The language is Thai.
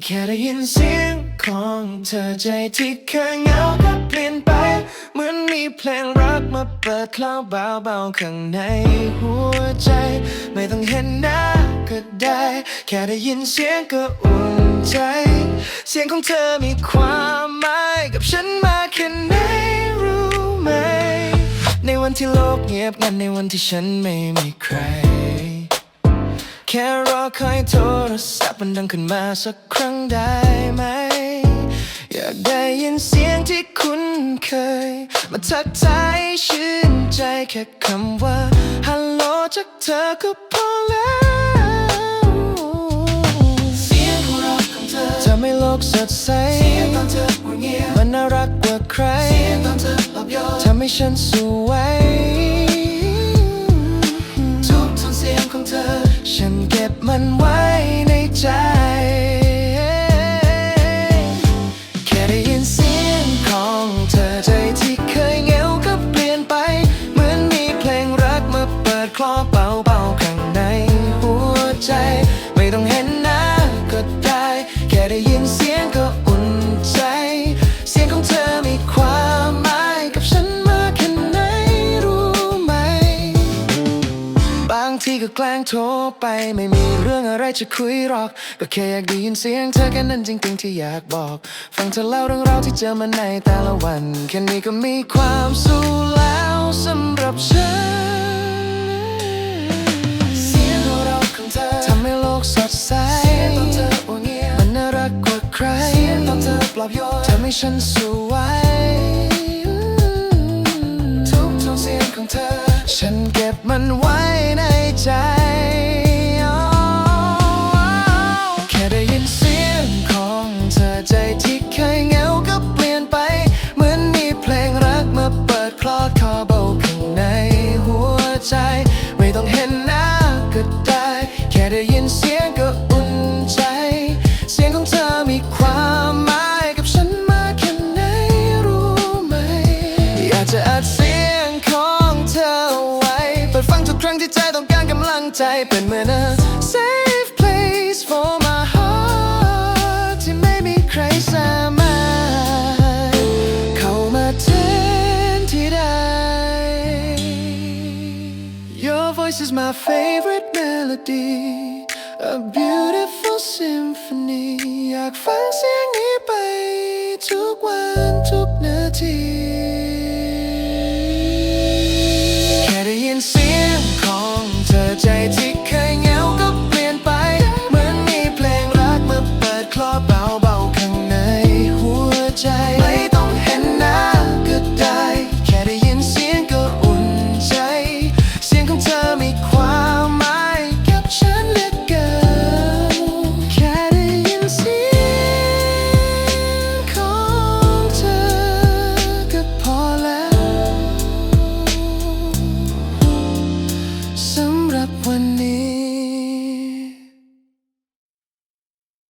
แค่ได้ยินเสียงของเธอใจที่เคยเหงาก็เปลี่ยนไป เหมือนมีเพลงรักมาเปิดคลาวเบาๆข้างในหัวใจ ไม่ต้องเห็นหน้าก็ได้ แค่ได้ยินเสียงก็อุ่นใจ เสียงของเธอมีความหมายกับฉันมากแค่ไหนรู้ไหม ในวันที่โลกเงียบงันในวันที่ฉันไม่มีใคร แค่รอคอยโทรศัพท์มันดังขึ้นมาสักครั้งได้ไหม อยากได้ยินเสียงที่คุ้นเคย มาทักทายชื่นใจแค่คำว่าฮัลโหลจากเธอก็พอแล้ว เสียงหัวเราะของเธอทำให้โลกสดใส เสียงตอนเธอหัวเงียบมันน่ารักกว่าใคร เสียงตอนเธอหลับยอทำให้ฉันสวย ใจ ไม่ต้องเห็นหน้าก็ได้ แค่ได้ยินเสียงก็อุ่นใจ เสียงของเธอมีความหมายกับฉันมากแค่ไหนรู้ไหม บางทีก็แกล้งโทรไปไม่มีเรื่องอะไรจะคุยหรอก ก็แค่อยากได้ยินเสียงเธอแค่นั้นจริงๆที่อยากบอก ฟังเธอเล่าเรื่องราวที่เจอมาในแต่ละวัน แค่นี้ก็มีความสุขแล้วสำหรับฉัน ฉันสวย ครั้งที่ใจต้องการกำลังใจเป็นเหมือน a safe place for my heart ที่ไม่มีใครสามารถเข้ามาแทนที่ได้ Your voice is my favorite melody A beautiful symphony อยากฟังเสียงนี้ไป ทุกวันทุกนาที when it